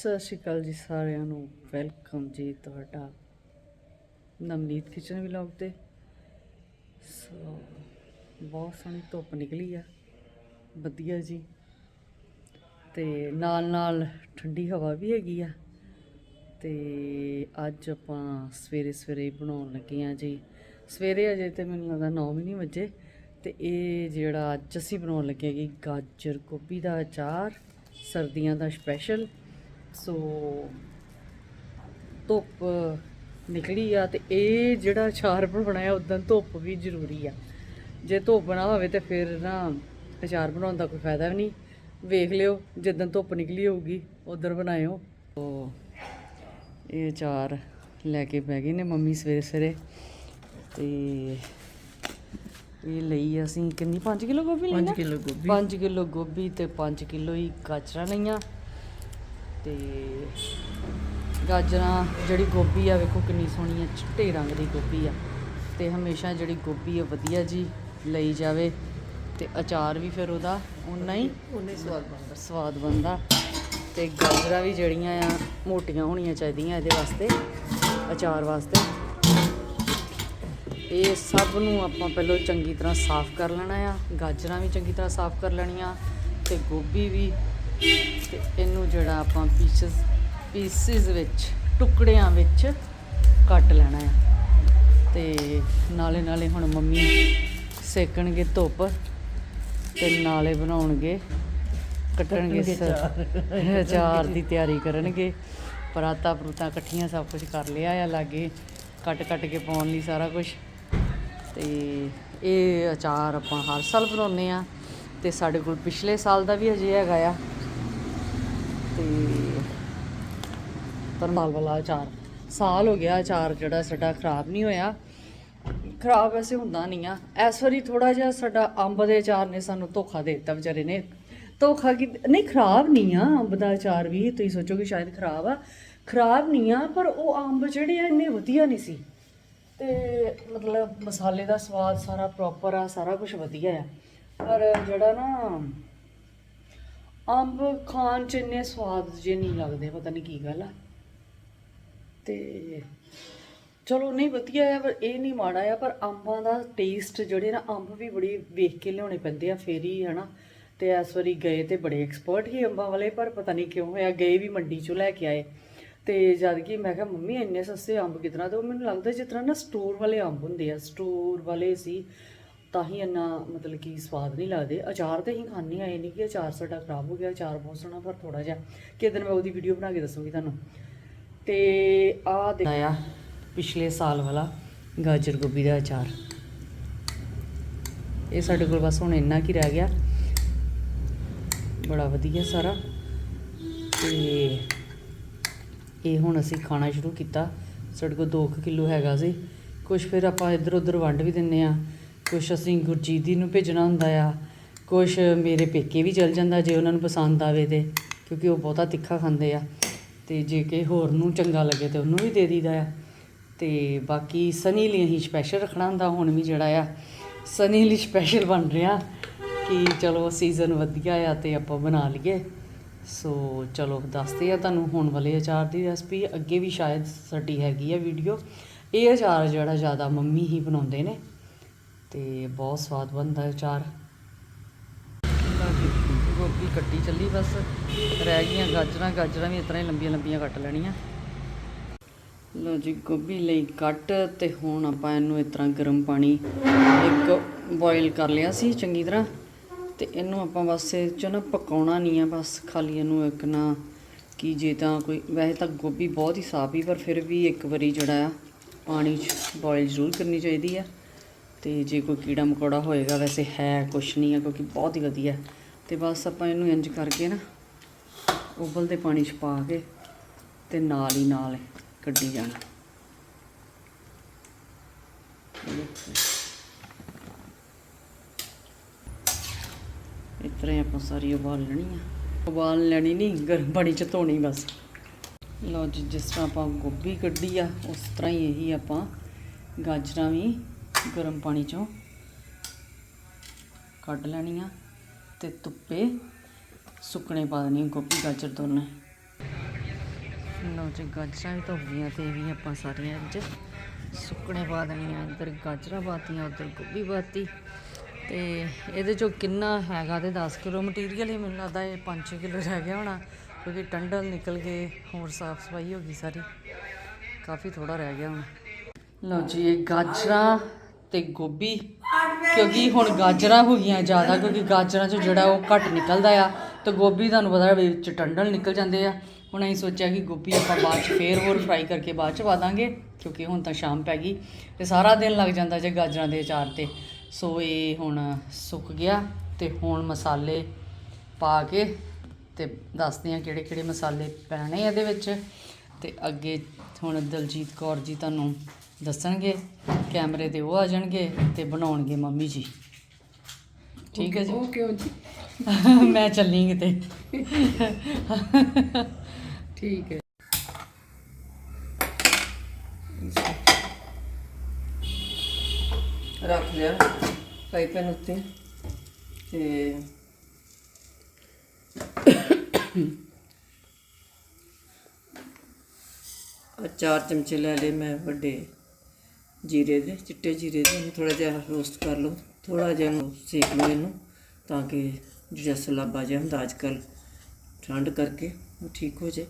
ਸਤਿ ਸ਼੍ਰੀ ਅਕਾਲ ਜੀ ਸਾਰਿਆਂ ਨੂੰ। ਵੈਲਕਮ ਜੀ ਤੁਹਾਡਾ ਨਵਨੀਤ ਕਿਚਨ ਵਲੌਗ ਤੇ। ਸੋ ਬਹੁਤ ਸੋਹਣੀ ਧੁੱਪ ਨਿਕਲੀ ਆ। ਵਧੀਆ ਜੀ। ਤੇ ਨਾਲ ਨਾਲ ਠੰਡੀ ਹਵਾ ਵੀ ਹੈਗੀ ਆ। ਤੇ ਅੱਜ ਆਪਾਂ ਸਵੇਰੇ ਸਵੇਰੇ ਬਣਾਉਣ ਲੱਗੇ ਆ ਜੀ। ਸਵੇਰੇ ਅਜੇ ਤੇ ਮੈਨੂੰ ਲੱਗਦਾ 9 ਵੀ ਨਹੀਂ ਵੱਜੇ। ਤੇ ਇਹ ਜਿਹੜਾ ਅੱਜ ਅਸੀਂ ਬਣਾਉਣ ਲੱਗੇ ਹੈਗੇ ਗਾਜਰ ਗੋਭੀ ਦਾ ਅਚਾਰ, ਸਰਦੀਆਂ ਦਾ ਸਪੈਸ਼ਲ ਸੋ ਧੁੱਪ ਨਿਕਲੀ ਆ ਤੇ ਇਹ ਜਿਹੜਾ ਅਚਾਰ ਬਣਾਇਆ ਉਦੋਂ ਧੁੱਪ ਵੀ ਜ਼ਰੂਰੀ ਆ। ਜੇ ਧੁੱਪ ਨਾ ਹੋਵੇ ਤੇ ਫਿਰ ਨਾ ਅਚਾਰ ਬਣਾਉਣ ਦਾ ਕੋਈ ਫਾਇਦਾ ਵੀ ਨਹੀਂ। ਵੇਖ ਲਿਓ ਜਦੋਂ ਧੁੱਪ ਨਿਕਲੀ ਹੋਊਗੀ ਉਧਰ ਬਣਾਇਓ। ਸੋ ਇਹ ਅਚਾਰ ਲੈ ਕੇ ਬਹਿ ਗਏ ਨੇ ਮੰਮੀ ਸਵੇਰੇ ਸਵੇਰੇ। ਤੇ ਇਹ ਲਈ ਅਸੀਂ ਕਿੰਨੀ? 5 ਕਿਲੋ ਗੋਭੀ ਲਈ 5 ਕਿਲੋ ਗੋਭੀ। 5 ਕਿਲੋ ਗੋਭੀ ਤੇ 5 ਕਿਲੋ ਹੀ ਗਾਜਰਾਂ ਲਈਆਂ। ਤੇ ਗਾਜਰਾਂ ਜਿਹੜੀ ਗੋਭੀ ਆ ਵੇਖੋ ਕਿੰਨੀ ਸੋਹਣੀ ਆ ਚਿੱਟੇ ਰੰਗ ਦੀ ਗੋਭੀ ਆ। ਤੇ ਹਮੇਸ਼ਾ ਜਿਹੜੀ ਗੋਭੀ ਆ ਵਧੀਆ ਜੀ ਲਈ ਜਾਵੇ ਤੇ ਅਚਾਰ ਵੀ ਫਿਰ ਉਹਦਾ ਉਨਾ ਹੀ ਉਹਨੇ ਸਵਾਦ ਬਣਦਾ। ਸਵਾਦ ਬਣਦਾ। ਤੇ ਗਾਜਰਾਂ ਵੀ ਜਿਹੜੀਆਂ ਆ ਮੋਟੀਆਂ ਹੋਣੀਆਂ ਚਾਹੀਦੀਆਂ ਇਹਦੇ ਵਾਸਤੇ ਅਚਾਰ ਵਾਸਤੇ। ਇਹ ਸਭ ਨੂੰ ਆਪਾਂ ਪਹਿਲਾਂ ਚੰਗੀ ਤਰ੍ਹਾਂ ਸਾਫ਼ ਕਰ ਲੈਣਾ ਆ। ਗਾਜਰਾਂ ਵੀ ਚੰਗੀ ਤਰ੍ਹਾਂ ਸਾਫ਼ ਕਰ ਲੈਣੀਆਂ ਤੇ ਗੋਭੀ ਵੀ ਤੇ ਇਹਨੂੰ ਜਿਹੜਾ ਆਪਾਂ ਪੀਸਸ ਪੀਸਿਸ ਵਿੱਚ ਟੁਕੜਿਆਂ ਵਿੱਚ ਕੱਟ ਲੈਣਾ ਆ। ਤੇ ਨਾਲੇ ਨਾਲੇ ਹੁਣ ਮੰਮੀ ਸੇਕਣਗੇ ਧੁੱਪ ਤੇ ਨਾਲੇ ਬਣਾਉਣਗੇ ਕੱਟਣਗੇ ਅਚਾਰ। ਦੀ ਤਿਆਰੀ ਕਰਨਗੇ। ਪਰਾਤਾ ਪਰੂਤਾ ਇਕੱਠੀਆਂ ਸਭ ਕੁਝ ਕਰ ਲਿਆ ਆ ਲਾਗੇ ਕੱਟ ਕੱਟ ਕੇ ਪਾਉਣ ਲਈ ਸਾਰਾ ਕੁਝ ਤੇ ਇਹ ਅਚਾਰ ਆਪਾਂ ਹਰ ਸਾਲ ਬਣਾਉਂਦੇ ਆ। ਤੇ ਸਾਡੇ ਕੋਲ ਪਿਛਲੇ ਸਾਲ ਦਾ ਵੀ ਅਜੇ ਹੈਗਾ ਆ। ਤੇ ਤਰਮਾਲ ਵਾਲਾ ਅਚਾਰ ਸਾਲ ਹੋ ਗਿਆ ਅਚਾਰ ਜਿਹੜਾ ਸਾਡਾ ਖਰਾਬ ਨਹੀਂ ਹੋਇਆ। ਖਰਾਬ ਵੈਸੇ ਹੁੰਦਾ ਨਹੀਂ ਆ। ਇਸ ਵਾਰੀ ਥੋੜਾ ਜਿਹਾ ਸਾਡਾ ਅੰਬ ਦੇ ਅਚਾਰ ਨੇ ਸਾਨੂੰ ਧੋਖਾ ਦੇ ਦਿੱਤਾ ਵਿਚਾਰੇ ਨੇ। ਧੋਖਾ ਕਿ, ਨਹੀਂ ਖਰਾਬ ਨਹੀਂ ਆ ਅੰਬ ਦਾ ਅਚਾਰ ਵੀ, ਤੁਸੀਂ ਸੋਚੋਗੇ ਸ਼ਾਇਦ ਖਰਾਬ ਆ। ਖਰਾਬ ਨਹੀਂ ਆ, ਪਰ ਉਹ ਅੰਬ ਜਿਹੜੇ ਆ ਇੰਨੇ ਵਧੀਆ ਨਹੀਂ ਸੀ। ਤੇ ਮਤਲਬ ਮਸਾਲੇ ਦਾ ਸਵਾਦ ਸਾਰਾ ਪ੍ਰੋਪਰ ਆ, ਸਾਰਾ ਕੁਝ ਵਧੀਆ ਆ। ਪਰ ਜਿਹੜਾ ਨਾ ਅੰਬ ਖਾਣ ਚ ਇੰਨੇ ਸਵਾਦ ਜੇ ਨਹੀਂ ਲੱਗਦੇ, ਪਤਾ ਨਹੀਂ ਕੀ ਗੱਲ ਆ। ਤੇ ਚਲੋ ਨਹੀਂ ਵਧੀਆ ਆ, ਪਰ ਇਹ ਨਹੀਂ ਮਾੜਾ ਆ, ਪਰ ਅੰਬਾਂ ਦਾ ਟੇਸਟ ਜਿਹੜੇ ਨਾ, ਅੰਬ ਵੀ ਬੜੀ ਵੇਖ ਕੇ ਲਿਆਉਣੇ ਪੈਂਦੇ ਆ ਫੇਰ ਹੀ ਹਨਾ। ਤੇ ਇਸ ਵਾਰੀ ਗਏ ਤੇ ਬੜੇ ਐਕਸਪਰਟ ਹੀ ਅੰਬਾਂ ਵਾਲੇ, ਪਰ ਪਤਾ ਨਹੀਂ ਕਿਉਂ ਹੋਇਆ, ਗਏ ਵੀ ਮੰਡੀ ਚੋਂ ਲੈ ਕੇ ਆਏ। ਤੇ ਜਦ ਕਿ ਮੈਂ ਕਿਹਾ, ਮੰਮੀ ਇੰਨੇ ਸਸਤੇ ਅੰਬ ਕਿਤਨਾ? ਤੇ ਉਹ ਮੈਨੂੰ ਲੱਗਦਾ ਜਿਸ ਤਰ੍ਹਾਂ ਨਾ ਸਟੋਰ ਵਾਲੇ ਅੰਬ ਹੁੰਦੇ ਆ ਸਟੋਰ ਵਾਲੇ ਸੀ। ਤਾਂ ਹੀ ਇੰਨਾ ਮਤਲਬ ਕਿ ਸਵਾਦ ਨਹੀਂ ਲੱਗਦੇ। ਅਚਾਰ ਤੇ ਹੀ ਖਾਣੀ ਆਏ ਨਹੀਂ ਕਿ ਅਚਾਰ ਸਾਡਾ ਖਰਾਬ ਹੋ ਗਿਆ, ਅਚਾਰ ਬਹੁਤ ਸੋਹਣਾ ਪਰ ਥੋੜਾ ਜਿਹਾ। ਕਿ ਦਿਨ ਮੈਂ ਉਹਦੀ ਵੀਡੀਓ ਬਣਾ ਕੇ ਦੱਸੂਗੀ ਤੁਹਾਨੂੰ। ਤੇ ਆ ਦੇਖਿਆ ਪਿਛਲੇ ਸਾਲ ਵਾਲਾ ਗਾਜਰ ਗੋਭੀ ਦਾ ਅਚਾਰ। ਇਹ ਸਾਡੇ ਕੋਲ ਬਸ ਹੁਣ ਇੰਨਾ ਕੀ ਰਹਿ ਗਿਆ। ਬੜਾ ਵਧੀਆ ਸਾਰਾ। ਤੇ ਇਹ ਹੁਣ ਅਸੀਂ ਖਾਣਾ ਸ਼ੁਰੂ ਕੀਤਾ। ਸਾਡੇ ਕੋਲ 2 ਕਿਲੋ ਹੈਗਾ ਸੀ। ਕੁਝ ਫਿਰ ਆਪਾਂ ਇੱਧਰ ਉੱਧਰ ਵੰਡ ਵੀ ਦਿੰਨੇ ਆ ਕੁਛ ਅਸੀਂ ਗੁਰਜੀਤ ਜੀ ਨੂੰ ਭੇਜਣਾ ਹੁੰਦਾ ਆ, ਕੁਛ ਮੇਰੇ ਪੇਕੇ ਵੀ ਚਲ ਜਾਂਦਾ ਜੇ ਉਹਨਾਂ ਨੂੰ ਪਸੰਦ ਆਵੇ ਤੇ, ਕਿਉਂਕਿ ਉਹ ਬਹੁਤਾ ਤਿੱਖਾ ਖਾਂਦੇ ਆ। ਤੇ ਜੇ ਕਿ ਹੋਰ ਨੂੰ ਚੰਗਾ ਲੱਗੇ ਤੇ ਉਹਨੂੰ ਵੀ ਦੇ ਦਈਦਾ ਆ। ਤੇ ਬਾਕੀ ਸਨੀ ਲਈ ਅਸੀਂ ਸਪੈਸ਼ਲ ਰੱਖਣਾ ਹੁੰਦਾ, ਹੁਣ ਵੀ ਜਿਹੜਾ ਆ, ਸਨੀ ਲਈ ਸਪੈਸ਼ਲ ਬਣ ਰਿਹਾ ਕਿ ਚਲੋ ਸੀਜ਼ਨ ਵਧੀਆ ਆ ਤੇ ਆਪਾਂ ਬਣਾ ਲਈਏ। ਸੋ ਚਲੋ ਦੱਸਦੇ ਆ ਤੁਹਾਨੂੰ ਹੁਣ ਵਾਲੇ ਅਚਾਰ ਦੀ ਰੈਸਪੀ ਅੱਗੇ ਵੀ ਸ਼ਾਇਦ ਸਾਡੀ ਹੈਗੀ ਆ ਵੀਡੀਓ ਇਹ ਅਚਾਰ ਜਿਹੜਾ ਜ਼ਿਆਦਾ ਮੰਮੀ ਹੀ ਬਣਾਉਂਦੇ ਨੇ। ਤੇ ਬਹੁਤ ਸਵਾਦ ਬਣਦਾ ਹੈ ਅਚਾਰ। ਗੋਭੀ ਕੱਟੀ ਚੱਲੀ ਬਸ, ਰਹਿ ਗਈਆਂ ਗਾਜਰਾਂ ਗਾਜਰਾਂ ਵੀ ਇਸ ਤਰ੍ਹਾਂ ਹੀ ਲੰਬੀਆਂ ਲੰਬੀਆਂ ਕੱਟ ਲੈਣੀਆਂ। ਲੋ ਜੀ, ਗੋਭੀ ਲਈ ਕੱਟ ਤੇ ਹੁਣ ਆਪਾਂ ਇਹਨੂੰ ਇਸ ਤਰ੍ਹਾਂ ਗਰਮ ਪਾਣੀ ਇੱਕ ਬੋਇਲ ਕਰ ਲਿਆ ਸੀ ਚੰਗੀ ਤਰ੍ਹਾਂ। ਤੇ ਇਹਨੂੰ ਆਪਾਂ ਬਸ ਇਹ ਚ ਨਾ ਪਕਾਉਣਾ ਨਹੀਂ ਆ, ਬਸ ਖਾਲੀ ਇਹਨੂੰ ਇੱਕ ਨਾ ਕਿ ਜੇ ਤਾਂ ਕੋਈ, ਵੈਸੇ ਤਾਂ ਗੋਭੀ ਬਹੁਤ ਹੀ ਸਾਫ਼ ਹੀ, ਪਰ ਫਿਰ ਵੀ ਇੱਕ ਵਾਰੀ ਜਿਹੜਾ ਆ ਪਾਣੀ 'ਚ ਬੋਇਲ ਜ਼ਰੂਰ ਕਰਨੀ ਚਾਹੀਦੀ ਆ। ਤੇ ਜੇ ਕੋਈ ਕੀੜਾ ਮਕੌੜਾ ਹੋਏਗਾ ਵੈਸੇ ਹੈ ਕੁਛ ਨਹੀਂ ਆ, ਕਿਉਂਕਿ ਬਹੁਤ ਹੀ ਵਧੀਆ। ਤੇ ਬਸ ਆਪਾਂ ਇਹਨੂੰ ਇੰਜ ਕਰਕੇ ਨਾ ਉਬਲਦੇ ਪਾਣੀ 'ਚ ਪਾ ਕੇ ਤੇ ਨਾਲ ਹੀ ਨਾਲ ਕੱਢੀ ਜਾਣਾ। ਇਸ ਤਰ੍ਹਾਂ ਹੀ ਆਪਾਂ ਸਾਰੀ ਉਬਾਲ ਲੈਣੀ ਆ। ਉਬਾਲ ਲੈਣੀ ਨਹੀਂ, ਗਰਮ ਪਾਣੀ 'ਚ ਧੋਣੀ ਬਸ। ਲਓ ਜੀ, ਜਿਸ ਤਰ੍ਹਾਂ ਆਪਾਂ ਗੋਭੀ ਕੱਢੀ ਆ, ਉਸ ਤਰ੍ਹਾਂ ਹੀ ਇਹੀ ਆਪਾਂ ਗਾਜਰਾਂ ਵੀ ਗਰਮ ਪਾਣੀ 'ਚੋਂ ਕੱਢ ਲੈਣੀਆਂ ਤੇ ਧੁੱਪੇ ਸੁੱਕਣੇ ਪਾ ਦੇਣੀ ਗੋਭੀ, ਗਾਜਰ ਦੋਨੇ। ਲਓ ਜੀ, ਗਾਜਰਾਂ ਵੀ ਧੁੱਪ ਗਈਆਂ ਤੇ ਇਹ ਵੀ ਆਪਾਂ ਸਾਰੀਆਂ ਅੱਜ ਸੁੱਕਣੇ ਪਾ ਦੇਣੀਆਂ ਇੱਧਰ ਗਾਜਰਾਂ ਪਾਤੀਆਂ, ਉੱਧਰ ਗੋਭੀ ਪਾਤੀ। ਤੇ ਇਹਦੇ ਚੋਂ ਕਿੰਨਾ ਹੈਗਾ ਤੇ 10 ਕਿਲੋ ਮਟੀਰੀਅਲ ਹੀ ਮੈਨੂੰ ਲੱਗਦਾ ਇਹ 5-6 ਕਿਲੋ ਰਹਿ ਗਿਆ ਹੋਣਾ, ਕਿਉਂਕਿ ਟੰਡਲ ਨਿਕਲ ਗਏ ਹੋਰ ਸਾਫ਼ ਸਫ਼ਾਈ ਹੋ ਗਈ ਸਾਰੀ। ਕਾਫੀ ਥੋੜਾ ਰਹਿ ਗਿਆ ਹੁਣ। ਲਓ ਜੀ, ਇਹ ਗਾਜਰਾਂ ਤੇ ਗੋਭੀ ਕਿਉਂਕਿ ਹੁਣ ਗਾਜਰਾਂ ਹੋ ਗਈਆਂ ਜ਼ਿਆਦਾ ਕਿਉਂਕਿ ਗਾਜਰਾਂ 'ਚ ਜਿਹੜਾ ਉਹ ਘੱਟ ਨਿਕਲਦਾ ਆ ਤੇ ਗੋਭੀ ਤੁਹਾਨੂੰ ਪਤਾ ਵਿੱਚ ਟੰਡਲ ਨਿਕਲ ਜਾਂਦੇ ਆ। ਹੁਣ ਅਸੀਂ ਸੋਚਿਆ ਕਿ ਗੋਭੀ ਆਪਾਂ ਬਾਅਦ 'ਚ ਫੇਰ ਹੋਰ ਫਰਾਈ ਕਰਕੇ ਬਾਅਦ 'ਚ ਪਾ ਦਾਂਗੇ ਕਿਉਂਕਿ ਹੁਣ ਤਾਂ ਸ਼ਾਮ ਪੈ ਗਈ ਤੇ ਸਾਰਾ ਦਿਨ ਲੱਗ ਜਾਂਦਾ ਜੇ ਗਾਜਰਾਂ ਦੇ ਅਚਾਰ ਤੇ। ਸੋ ਇਹ ਹੁਣ ਸੁੱਕ ਗਿਆ ਤੇ ਹੁਣ ਮਸਾਲੇ ਪਾ ਕੇ ਤੇ ਦੱਸਦੇ ਆ ਕਿਹੜੇ ਕਿਹੜੇ ਮਸਾਲੇ ਪੈਣੇ ਇਹਦੇ ਵਿੱਚ। ਤੇ ਅੱਗੇ ਹੁਣ ਦਲਜੀਤ ਕੌਰ ਜੀ ਤੁਹਾਨੂੰ ਦੱਸਣਗੇ ਕੈਮਰੇ ਤੇ ਉਹ ਆ ਜਾਣਗੇ ਤੇ ਬਣਾਉਣਗੇ ਮੰਮੀ ਜੀ। ਠੀਕ ਹੈ ਜੀ? ਉਹ ਕਿਉਂ ਜੀ? ਮੈਂ ਚੱਲੀ ਕਿਤੇ। ਠੀਕ ਹੈ। ਰੱਖ ਲਿਆ ਫਰਾਈ ਪੈਨ ਉੱਤੇ ਤੇ ਚਾਰ ਚਮਚੇ ਲੈ ਲਏ ਮੈਂ ਵੱਡੇ। ਜੀਰੇ ਦੇ ਚਿੱਟੇ ਜੀਰੇ ਦੇ ਥੋੜਾ ਜਿਹਾ ਰੋਸਟ ਕਰ ਲਓ। ਥੋੜਾ ਜਿਹਾ ਇਹਨੂੰ ਸੇਕ ਲਓ ਇਹਨੂੰ ਤਾਂ ਕਿ ਜਿਹੜਾ ਸਲਾਬਾ ਜਿਹਾ ਹੁੰਦਾ ਅੱਜ ਕੱਲ੍ਹ ਠੰਡ ਕਰਕੇ ਉਹ ਠੀਕ ਹੋ ਜਾਏ।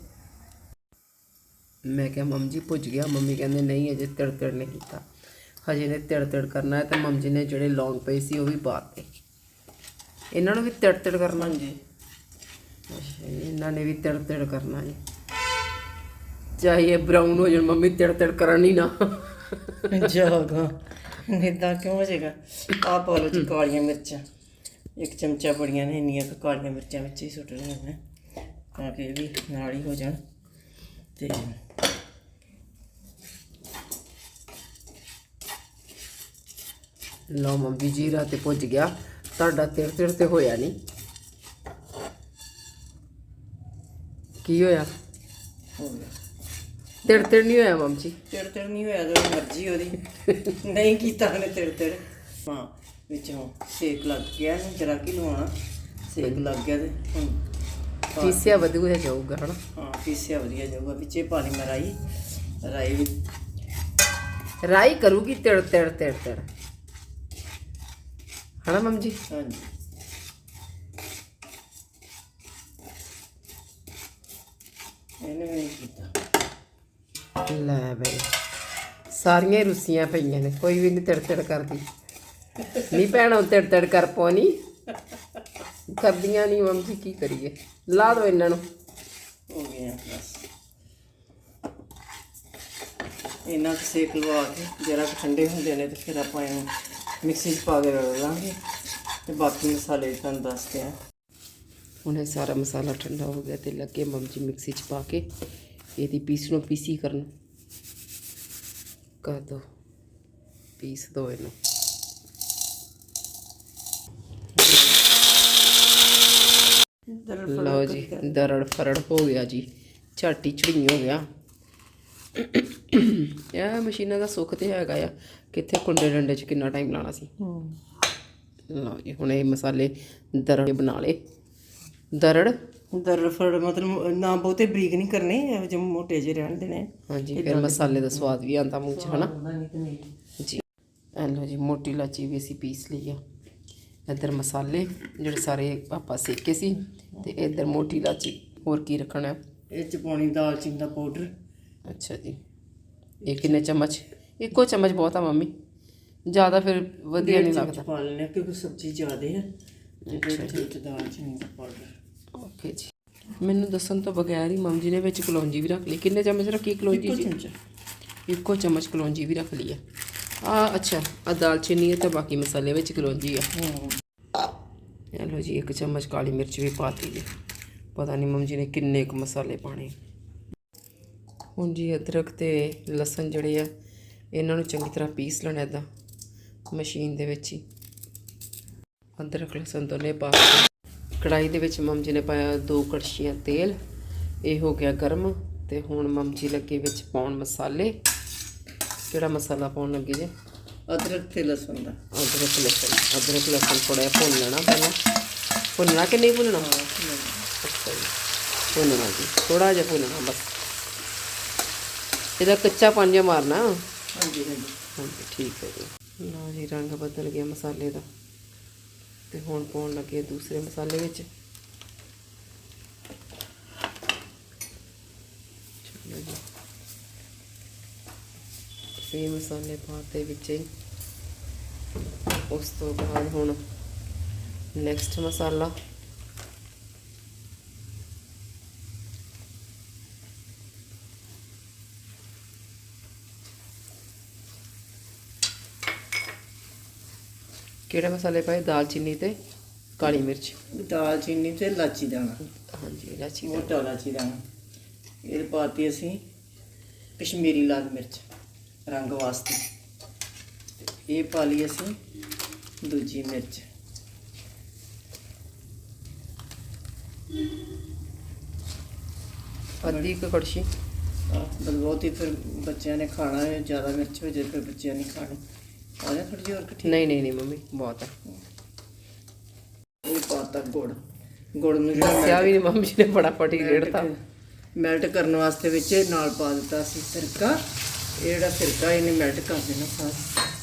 ਮੈਂ ਕਿਹਾ ਮੰਮ ਜੀ ਪੁੱਜ ਗਿਆ। ਮੰਮੀ ਕਹਿੰਦੇ ਨਹੀਂ ਅਜੇ ਤੜ ਤੜ ਨਹੀਂ ਕੀਤਾ। ਹਜੇ ਨੇ ਤੜ ਤੜ ਕਰਨਾ ਹੈ ਤੇ ਮੰਮ ਜੀ ਨੇ ਜਿਹੜੇ ਲੌਂਗ ਪਏ ਸੀ ਉਹ ਵੀ ਪਾਤੇ ਇਹਨਾਂ ਨੂੰ ਵੀ ਤੜ ਤੜ ਕਰਨਾ ਜੀ ਅੱਛਾ ਜੀ, ਇਹਨਾਂ ਨੇ ਵੀ ਤੜ ਤੜ ਕਰਨਾ ਜੀ ਚਾਹੀਏ ਬਰਾਊਨ ਹੋ ਜਾਣ ਮੰਮੀ ਤੜ ਤੜ ਕਰਨ ਹੀ ਨਾ। ਜਾਗਾ। ਨਿੱਦਾਂ ਕਿਉਂ ਹੋ ਜਾਏਗਾ? ਆ ਪਾ ਲਓ ਜੀ ਕਾਲੀਆਂ ਮਿਰਚਾਂ। ਇੱਕ ਚਮਚਾ ਬੜੀਆਂ ਨੇ, ਇੰਨੀਆਂ ਕੁ ਕਾਲੀਆਂ ਮਿਰਚਾਂ ਵਿੱਚ ਹੀ ਸੁੱਟਣੀਆਂ ਮੈਂ ਤਾਂ ਕਿ ਇਹ ਵੀ ਨਾਲ ਹੀ ਹੋ ਜਾਣ। ਤੇ ਲਓ ਮੰਮੀ ਜੀ, ਰਾਤੇ ਪੁੱਜ ਗਿਆ। ਤੁਹਾਡਾ ਤਿਰ ਤੜ ਤੇ ਹੋਇਆ ਨਹੀਂ। ਕੀ ਹੋਇਆ? ਹੋ ਗਿਆ ਤੜ ਤੜ ਨਹੀਂ ਹੋਇਆ ਮੰਮ ਜੀ? ਤਿੜ ਤਿੜ ਨਹੀਂ ਹੋਇਆ ਜੋ ਮਰਜ਼ੀ ਉਹਦੀ। ਨਹੀਂ ਕੀਤਾ ਉਹਨੇ ਤਿੜ ਤਿੜ ਹਾਂ ਵਿੱਚੋਂ ਸੇਕ ਲੱਗ ਗਿਆ ਨੇ ਜਰਾ ਕੀ ਲਵਾਉਣਾ? ਸੇਕ ਲੱਗ ਗਿਆ ਤੇ ਹੁਣ ਪੀਸਿਆ ਵਧੂ ਹੈ ਜਾਊਗਾ ਹਨਾ? ਹਾਂ ਪੀਸਿਆ ਵਧੀਆ ਜਾਊਗਾ। ਵਿੱਚੇ ਪਾਣੀ ਮਰਾਈ ਰਾਈ। ਵੀ ਰਾਈ ਕਰੂਗੀ ਤੜ ਤੜ ਤੜ ਤੜ ਹਨਾ ਮੰਮ ਜੀ? ਹਾਂਜੀ। ਇਹਨੇ ਨਹੀਂ ਕੀਤਾ। ਲੈ ਬਈ। ਸਾਰੀਆਂ ਰੁੱਸੀਆਂ ਪਈਆਂ ਨੇ ਕੋਈ ਵੀ ਨਹੀਂ ਤੜ ਤੜ ਕਰਦੀ। ਨਹੀਂ ਭੈਣੋ ਤੜ ਤੜ ਕਰ ਪੋਣੀ ਕਰਦੀਆਂ ਨਹੀਂ ਮੰਮ ਜੀ ਕੀ ਕਰੀਏ? ਲਾ ਦੋ ਇਹਨਾਂ ਨੂੰ। ਹੋ ਗਿਆ ਬਸ। ਇਹਨਾਂ ਕੁ ਸੇਕ ਲਵਾ ਕੇ ਜਰਾ ਕੁ ਠੰਡੇ ਹੁੰਦੇ ਨੇ ਤੇ ਫਿਰ ਆਪਾਂ ਇਹਨੂੰ ਮਿਕਸੀ 'ਚ ਪਾ ਕੇ ਰਲ ਲਾਂਗੇ। ਤੇ ਬਾਕੀ ਮਸਾਲੇ ਤੁਹਾਨੂੰ ਦੱਸਦੇ ਆ। ਹੁਣ ਇਹ ਸਾਰਾ ਮਸਾਲਾ ਠੰਡਾ ਹੋ ਗਿਆ ਤੇ ਲੱਗੇ ਮੰਮ ਜੀ ਮਿਕਸੀ 'ਚ ਪਾ ਕੇ। ਇਹਦੀ ਪੀਸ ਨੂੰ ਪੀਸੀ ਕਰਨ। ਕਰ ਦੋ। ਪੀਸ ਦੋ ਇਹਨੂੰ। ਲਓ ਜੀ ਦਰੜ ਫਰੜ ਹੋ ਗਿਆ ਜੀ। ਝਾਟੀ ਝੜੀ ਹੋ ਗਿਆ। ਇਹ ਮਸ਼ੀਨਾਂ ਦਾ ਸੁੱਖ ਤੇ ਹੈਗਾ ਆ। ਕਿੱਥੇ ਕੁੰਡੇ ਡੰਡੇ 'ਚ ਕਿੰਨਾ ਟਾਈਮ ਲਾਣਾ ਸੀ। ਲਓ ਜੀ ਹੁਣ ਇਹ ਮਸਾਲੇ ਦਰੜ ਬਣਾ ਲਏ। ਦਰੜ ਦਰਫੜ ਮਤਲਬ ਨਾ ਬਹੁਤੇ ਬਰੀਕ ਨਹੀਂ ਕਰਨੇ ਇਹੋ ਜਿਹੇ ਮੋਟੇ ਜਿਹੇ ਰਹਿਣ ਦੇਣੇ। ਹਾਂਜੀ ਫਿਰ ਮਸਾਲੇ ਦਾ ਸਵਾਦ ਵੀ ਆਉਂਦਾ ਮੂੰਹ 'ਚ ਹਨਾ? ਤੇ ਜੀ। ਇਹ ਲਓ ਜੀ ਮੋਟੀ ਲਾਚੀ ਵੀ ਅਸੀਂ ਪੀਸ ਲਈ ਆ। ਇੱਧਰ ਮਸਾਲੇ ਜਿਹੜੇ ਸਾਰੇ ਆਪਾਂ ਸੇਕੇ ਸੀ ਤੇ ਇੱਧਰ ਮੋਟੀ ਲਾਚੀ ਹੋਰ ਕੀ ਰੱਖਣਾ? ਇਹ ਚ ਪਾਉਣੀ ਦਾਲਚੀਨੀ ਦਾ ਪਾਊਡਰ। ਅੱਛਾ ਜੀ। ਇਹ ਕਿੰਨੇ ਚਮਚ? ਇੱਕੋ ਚਮਚ ਬਹੁਤ ਆ ਮੰਮੀ। ਜ਼ਿਆਦਾ ਫਿਰ ਵਧੀਆ ਨਹੀਂ ਲੱਗਦਾ। ਪਾ ਲੈਣੇ ਕਿਉਂਕਿ ਸਬਜ਼ੀ ਜ਼ਿਆਦੇ ਹੈ ਅੱਛਾ ਜੀ। ਦਾਲਚੀਨੀ ਦਾ ਪਾਊਡਰ। ਓਕੇ ਜੀ। ਮੈਨੂੰ ਦੱਸਣ ਤੋਂ ਬਗੈਰ ਹੀ ਮੰਮ ਜੀ ਨੇ ਵਿੱਚ ਕਲੌਂਜੀ ਵੀ ਰੱਖ ਲਈ। ਕਿੰਨੇ ਚਮਚ ਰੱਖੀ ਕਲੌਂਜੀ ਜੀ? ਇੱਕੋ ਚਮਚ ਕਲੌਂਜੀ ਵੀ ਰੱਖ ਲਈ ਆ। ਆ ਅੱਛਾ ਆ ਦਾਲਚੀਨੀ ਹੈ ਤੇ ਬਾਕੀ ਮਸਾਲੇ ਵਿੱਚ ਕਲੌਂਜੀ ਆ। ਹੂੰ। ਇਹ ਲਓ ਜੀ ਇੱਕ ਚਮਚ ਕਾਲੀ ਮਿਰਚ ਵੀ ਪਾਤੀ ਜੀ। ਪਤਾ ਨਹੀਂ ਮੰਮ ਜੀ ਨੇ ਕਿੰਨੇ ਕੁ ਮਸਾਲੇ ਪਾਣੇ ਹੁਣ ਜੀ ਅਦਰਕ ਤੇ ਲਸਣ ਜਿਹੜੇ ਆ ਇਹਨਾਂ ਨੂੰ ਚੰਗੀ ਤਰ੍ਹਾਂ ਪੀਸ ਲੈਣਾ ਇਦਾਂ ਮਸ਼ੀਨ ਦੇ ਵਿੱਚ ਹੀ। ਅਦਰਕ ਲਸਣ ਦੋਨੇ ਪਾ ਕੇ ਕੜਾਈ ਦੇ ਵਿੱਚ ਮੰਮ ਜੀ ਨੇ ਪਾਇਆ ਦੋ ਕੜਛੀਆਂ ਤੇਲ ਇਹ ਹੋ ਗਿਆ ਗਰਮ ਤੇ ਹੁਣ ਮੰਮ ਜੀ ਲੱਗੇ ਵਿੱਚ ਪਾਉਣ ਮਸਾਲੇ। ਕਿਹੜਾ ਮਸਾਲਾ ਪਾਉਣ ਲੱਗੇ ਜੇ? ਅਦਰਕ ਤੇ ਲਸਣ ਦਾ। ਅਦਰਕ ਲਸਣ। ਅਦਰਕ ਲਸਣ ਥੋੜਾ ਜਿਹਾ ਭੁੰਨ ਲੈਣਾ ਪਹਿਲਾਂ। ਭੁੰਨਣਾ ਕਿ ਨਹੀਂ ਭੁੰਨਣਾ? ਅੱਛਾ ਜੀ ਭੁੰਨਣਾ ਜੀ। ਥੋੜਾ ਜਿਹਾ ਭੁੰਨਣਾ ਬਸ। ਇਹਦਾ ਕੱਚਾ ਪਾਣੀ ਮਾਰਨਾ। ਹਾਂਜੀ ਹਾਂਜੀ। ਹਾਂਜੀ ਠੀਕ ਹੈ ਜੀ। ਲਓ ਜੀ ਰੰਗ ਬਦਲ ਗਿਆ ਮਸਾਲੇ ਦਾ। ਤੇ ਹੁਣ ਪਾਉਣ ਲੱਗੇ ਦੂਸਰੇ ਮਸਾਲੇ ਵਿੱਚ। ਚਲੋ ਜੀ। ਇਹ ਮਸਾਲੇ ਪਾਤੇ ਵਿੱਚ। ਹੀ ਉਸ ਤੋਂ ਬਾਅਦ ਹੁਣ ਨੈਕਸਟ ਮਸਾਲਾ। ਕਿਹੜੇ ਮਸਾਲੇ ਪਾਏ? ਦਾਲਚੀਨੀ ਤੇ ਕਾਲੀ ਮਿਰਚ। ਦਾਲ ਚੀਨੀ ਤੇ ਲਾਚੀ ਦਾਣਾ। ਹਾਂਜੀ ਇਲਾਚੀ ਮੋਟਾ ਇਲਾਚੀ ਦਾਣਾ। ਇਹ ਪਾਤੀ ਅਸੀਂ ਕਸ਼ਮੀਰੀ ਲਾਲ ਮਿਰਚ ਰੰਗ ਵਾਸਤੇ। ਤੇ ਇਹ ਪਾ ਲਈ ਅਸੀਂ ਦੂਜੀ ਮਿਰਚ। ਅੱਧੀ ਕੁ ਕੜਛੀ। ਬਸ ਬਹੁਤ ਹੀ ਫਿਰ ਬੱਚਿਆਂ ਨੇ ਖਾਣਾ ਹੈ ਜ਼ਿਆਦਾ ਮਿਰਚ ਹੋ ਜਾਏ ਫਿਰ ਬੱਚਿਆਂ ਨੇ ਖਾਣੀ। ਆ ਜਾ ਥੋੜੀ ਜਿਹੀ ਹੋਰ ਇਕੱਠੀ। ਨਹੀਂ ਨਹੀਂ ਨਹੀਂ ਮੰਮੀ ਬਹੁਤ ਹੈ ਇਹ ਪਾਤਾ ਗੁੜ। ਗੁੜ ਨੂੰ ਜਿਹੜਾ ਸਿਆ ਵੀ ਨਹੀਂ ਮੰਮੀ ਜੀ ਨੇ ਬੜਾ ਫਟੀ ਰੇੜਤਾ ਮੈਲਟ ਕਰਨ ਵਾਸਤੇ ਵਿੱਚ ਨਾਲ ਪਾ ਦਿੱਤਾ ਸੀ ਸਿਰਕਾ। ਇਹ ਜਿਹੜਾ ਸਿਰਕਾ ਇਹਨੇ ਮੈਲਟ ਕਰ ਦੇਣਾ ਸਾਰਾ।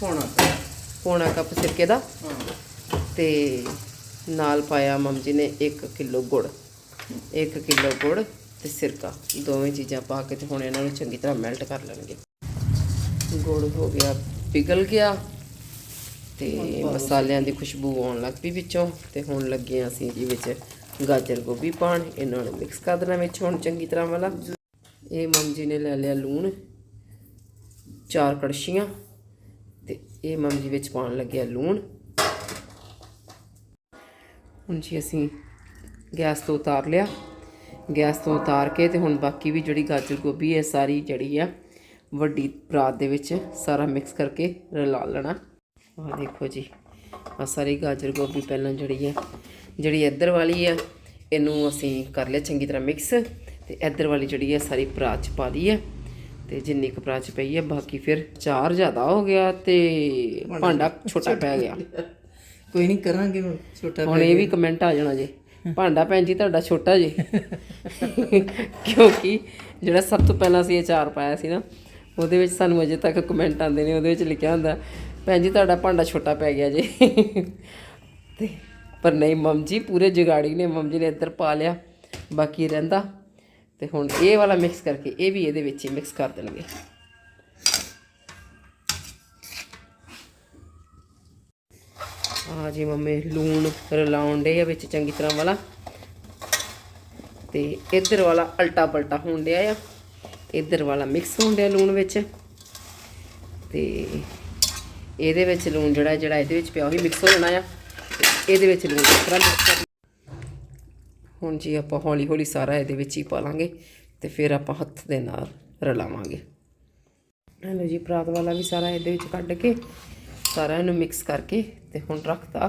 ਹੋਣਾ ਪੌਣਾ ਕੱਪ ਸਿਰਕੇ ਦਾ। ਹਾਂ। ਤੇ ਨਾਲ ਪਾਇਆ ਮੰਮ ਜੀ ਨੇ 1 ਕਿਲੋ ਗੁੜ। 1 ਕਿਲੋ ਗੁੜ ਤੇ ਸਿਰਕਾ। ਦੋਵੇਂ ਚੀਜ਼ਾਂ ਪਾ ਕੇ ਤੇ ਹੁਣ ਇਹਨਾਂ ਨੂੰ ਚੰਗੀ ਤਰ੍ਹਾਂ ਮੈਲਟ ਕਰ ਲੈਣਗੇ। ਗੁੜ ਹੋ ਗਿਆ ਪਿਘਲ ਗਿਆ ਤੇ ਮਸਾਲਿਆਂ ਦੀ ਖੁਸ਼ਬੂ ਆਉਣ ਲੱਗ ਪਈ ਵਿੱਚੋਂ ਤੇ ਹੁਣ ਲੱਗੇ ਹਾਂ ਅਸੀਂ ਜੀ ਵਿੱਚ ਗਾਜਰ ਗੋਭੀ ਪਾਣ ਇਹਨਾਂ ਨੂੰ ਮਿਕਸ ਕਰ ਦੇਣਾ ਵਿੱਚ ਹੁਣ ਚੰਗੀ ਤਰ੍ਹਾਂ ਵਾਲਾ। ਇਹ ਮੰਮ ਜੀ ਨੇ ਲੈ ਲਿਆ ਲੂਣ ਚਾਰ ਕੜਛੀਆਂ ਤੇ ਇਹ ਮੰਮ ਜੀ ਵਿੱਚ ਪਾਉਣ ਲੱਗਿਆ ਲੂਣ। ਹੁਣ ਜੀ ਅਸੀਂ ਗੈਸ ਤੋਂ ਉਤਾਰ ਲਿਆ। ਗੈਸ ਤੋਂ ਉਤਾਰ ਕੇ ਤੇ ਹੁਣ ਬਾਕੀ ਵੀ ਜਿਹੜੀ ਗਾਜਰ ਗੋਭੀ ਹੈ ਸਾਰੀ ਜਿਹੜੀ ਆ ਵੱਡੀ ਪਰਾਤ ਦੇ ਵਿੱਚ ਸਾਰਾ ਮਿਕਸ ਕਰਕੇ ਰਲਾ ਲੈਣਾ। ਆਹ ਦੇਖੋ ਜੀ ਆ ਸਾਰੀ ਗਾਜਰ ਗੋਭੀ ਪਹਿਲਾਂ ਜਿਹੜੀ ਹੈ ਜਿਹੜੀ ਇੱਧਰ ਵਾਲੀ ਹੈ ਇਹਨੂੰ ਅਸੀਂ ਕਰ ਲਿਆ ਚੰਗੀ ਤਰ੍ਹਾਂ ਮਿਕਸ ਤੇ ਇੱਧਰ ਵਾਲੀ ਜਿਹੜੀ ਹੈ ਸਾਰੀ ਪਰਾਤ ਚ ਪਾ ਲਈ ਹੈ ਤੇ ਜਿੰਨੀ ਕੁ ਪਰਾਤ ਚ ਪਈ ਹੈ ਬਾਕੀ ਫਿਰ ਚਾਰ ਜ਼ਿਆਦਾ ਹੋ ਗਿਆ ਤੇ ਭਾਂਡਾ ਛੋਟਾ ਪੈ ਗਿਆ। ਕੋਈ ਨਹੀਂ ਕਰਾਂਗੇ ਹੁਣ ਛੋਟਾ ਹੁਣ ਇਹ ਵੀ ਕਮੈਂਟ ਆ ਜਾਣਾ ਜੇ। ਭਾਂਡਾ ਭੈਣ ਜੀ ਤੁਹਾਡਾ ਛੋਟਾ ਜੇ। ਕਿਉਂਕਿ ਜਿਹੜਾ ਸਭ ਤੋਂ ਪਹਿਲਾਂ ਅਸੀਂ ਅਚਾਰ ਪਾਇਆ ਸੀ ਨਾ ਉਹਦੇ ਵਿੱਚ ਸਾਨੂੰ ਅਜੇ ਤੱਕ ਕਮੈਂਟ ਆਉਂਦੇ ਨੇ ਉਹਦੇ ਵਿੱਚ ਲਿਖਿਆ ਹੁੰਦਾ, ਭੈਣ ਜੀ, ਤੁਹਾਡਾ ਭਾਂਡਾ ਛੋਟਾ ਪੈ ਗਿਆ ਜੇ। ਤੇ ਪਰ ਨਹੀਂ, ਮਮ ਜੀ, ਪੂਰੇ ਜਗਾੜੀ ਨੇ, ਮਮ ਜੀ ਨੇ ਇੱਧਰ ਪਾ ਲਿਆ, ਬਾਕੀ ਰਹਿੰਦਾ। ਤੇ ਹੁਣ ਇਹ ਵਾਲਾ ਮਿਕਸ ਕਰਕੇ, ਇਹ ਵੀ ਇਹਦੇ ਵਿੱਚ ਹੀ ਮਿਕਸ ਕਰ ਦੇਣਗੇ। ਆ ਜੀ ਮੰਮੀ, ਲੂਣ ਰਲਾਉਣ ਦੇ ਆ ਵਿੱਚ ਚੰਗੀ ਤਰ੍ਹਾਂ ਵਾਲਾ। ਤੇ ਇੱਧਰ ਵਾਲਾ ਅਲਟਾ ਪਲਟਾ ਹੋਣ ਡਿਆ ਆ। ਇੱਧਰ ਵਾਲਾ ਮਿਕਸ ਹੋਣ ਡਿਆ ਲੂਣ ਵਿੱਚ। ਤੇ ਇਹਦੇ ਵਿੱਚ ਲੂਣ ਜਿਹੜਾ ਜਿਹੜਾ ਇਹਦੇ ਵਿੱਚ ਪਿਆ, ਉਹ ਵੀ ਮਿਕਸ ਹੋ ਜਾਣਾ ਆ। ਇਹਦੇ ਵਿੱਚ ਲੂਣ ਇਸ ਤਰ੍ਹਾਂ ਮਿਕਸ ਕਰ ਹੁਣ ਜੀ ਆਪਾਂ ਹੌਲੀ ਹੌਲੀ ਸਾਰਾ ਇਹਦੇ ਵਿੱਚ ਹੀ ਪਾ ਲਾਂਗੇ ਤੇ ਫਿਰ ਆਪਾਂ ਹੱਥ ਦੇ ਨਾਲ ਰਲਾਵਾਂਗੇ। ਹਲੋ ਜੀ, ਪਰਾਤ ਵਾਲਾ ਵੀ ਸਾਰਾ ਇਹਦੇ ਵਿੱਚ ਕੱਢ ਕੇ ਸਾਰਾ ਇਹਨੂੰ ਮਿਕਸ ਕਰਕੇ ਤੇ ਹੁਣ ਰੱਖਤਾ।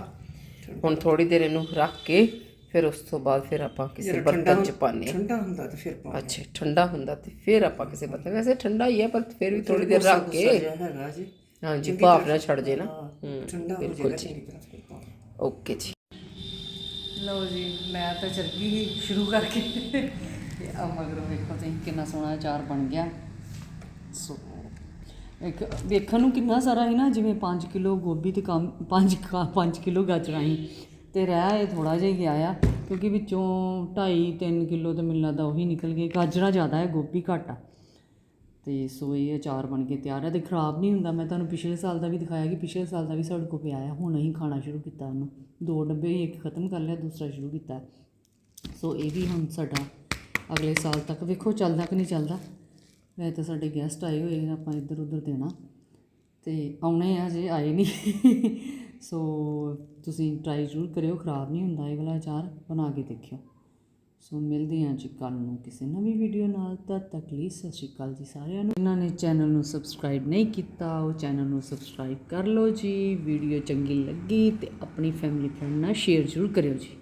ਹੁਣ ਥੋੜੀ ਦੇਰ ਇਹਨੂੰ ਰੱਖ ਕੇ ਫਿਰ ਉਸ ਤੋਂ ਬਾਅਦ ਫਿਰ ਆਪਾਂ ਕਿਸੇ ਬਰਤਨ 'ਚ ਪਾਣੇ ਠੰਡਾ ਹੁੰਦਾ ਤਾਂ ਫਿਰ ਪਾ ਅੱਛਾ ਠੰਡਾ ਹੁੰਦਾ ਤੇ ਫਿਰ ਆਪਾਂ ਕਿਸੇ ਬਰਤਨ ਵੈਸੇ ਠੰਡਾ ਹੀ ਹੈ ਪਰ ਫਿਰ ਵੀ ਥੋੜੀ ਦੇਰ ਰੱਖ ਕੇ ਹੈਗਾ ਜੀ। ਹਾਂਜੀ ਭਾਫ ਨਾ ਛੱਡ ਜੇ ਨਾ। ਹੂੰ ਠੰਡਾ ਹੋ ਜਾਏਗਾ ਜੀ। ਚੰਗੀ ਤਰ੍ਹਾਂ ਓਕੇ ਜੀ। ਲਓ ਜੀ ਮੈਂ ਤਾਂ ਚੱਲ ਗਈ ਸ਼ੁਰੂ ਕਰਕੇ। ਤੇ ਆ ਮਗਰ ਵੇਖੋ ਤੁਸੀਂ ਕਿੰਨਾ ਸੋਹਣਾ ਅਚਾਰ ਬਣ ਗਿਆ। ਸੋ ਇੱਕ ਵੇਖਣ ਨੂੰ ਕਿੰਨਾ ਸਾਰਾ ਹੈ ਨਾ ਜਿਵੇਂ 5 ਕਿਲੋ ਗੋਭੀ ਤੇ ਕੰਮ 5 5 ਕਿਲੋ ਗਾਜਰਾਂ ਸੀ। ਤੇ ਰਹਿ ਇਹ ਥੋੜਾ ਜਿਹਾ ਗਿਆ ਆ, ਕਿਉਂਕਿ ਵਿੱਚੋਂ 2.5 3 ਕਿਲੋ ਤੇ ਮੈਨੂੰ ਲੱਗਦਾ ਉਹੀ ਨਿਕਲ ਗਏ, ਗਾਜਰਾਂ ਜ਼ਿਆਦਾ ਹੈ, ਗੋਭੀ ਘੱਟ ਆ। ਤੇ ਸੋ ਇਹ ਅਚਾਰ ਬਣ ਕੇ ਤਿਆਰ ਹੈ ਤੇ ਖਰਾਬ ਨਹੀਂ ਹੁੰਦਾ, ਮੈਂ ਤੁਹਾਨੂੰ ਪਿਛਲੇ ਸਾਲ ਦਾ ਵੀ ਦਿਖਾਇਆ ਕਿ ਪਿਛਲੇ ਸਾਲ ਦਾ ਵੀ ਸਾਡੇ ਕੋਲ ਪਿਆ ਆ, ਹੁਣ ਅਸੀਂ ਖਾਣਾ ਸ਼ੁਰੂ ਕੀਤਾ ਉਹਨੂੰ। ਦੋ ਡੱਬੇ ਹੀ ਇੱਕ ਖਤਮ ਕਰ ਲਿਆ, ਦੂਸਰਾ ਸ਼ੁਰੂ ਕੀਤਾ। ਸੋ ਇਹ ਵੀ ਹੁਣ ਸਾਡਾ ਅਗਲੇ ਸਾਲ ਤੱਕ, ਵੇਖੋ ਚੱਲਦਾ ਕਿ ਨਹੀਂ ਚੱਲਦਾ। ਵੈਸੇ ਤਾਂ ਸਾਡੇ ਗੈਸਟ ਆਏ ਹੋਏ ਆਪਾਂ ਇੱਧਰ ਉੱਧਰ ਦੇਣਾ। ਤੇ ਆਉਣੇ ਆ ਜੇ ਆਏ ਨਹੀਂ। ਸੋ ਤੁਸੀਂ ਟਰਾਈ ਜ਼ਰੂਰ ਕਰਿਓ, ਖਰਾਬ ਨਹੀਂ ਹੁੰਦਾ ਇਹ ਵਾਲਾ ਅਚਾਰ, ਬਣਾ ਕੇ ਦੇਖਿਓ। ਸੋ ਮਿਲਦੇ ਹਾਂ ਜੀ ਕੱਲ ਨੂੰ ਕਿਸੇ ਨਵੀਂ ਵੀਡੀਓ ਨਾਲ, ਤਦ ਤੱਕ ਲਈ ਸਤਿ ਸ਼੍ਰੀ ਅਕਾਲ ਜੀ ਸਾਰਿਆਂ ਨੂੰ। ਇਹਨਾਂ ਨੇ ਚੈਨਲ ਨੂੰ ਸਬਸਕ੍ਰਾਈਬ ਨਹੀਂ ਕੀਤਾ, ਉਹ ਚੈਨਲ ਨੂੰ ਸਬਸਕ੍ਰਾਈਬ ਕਰ ਲਓ ਜੀ। ਵੀਡੀਓ ਚੰਗੀ ਲੱਗੀ ਤੇ ਆਪਣੀ ਫੈਮਿਲੀ ਫਰੈਂਡ ਨਾਲ ਸ਼ੇਅਰ ਜ਼ਰੂਰ ਕਰਿਓ ਜੀ।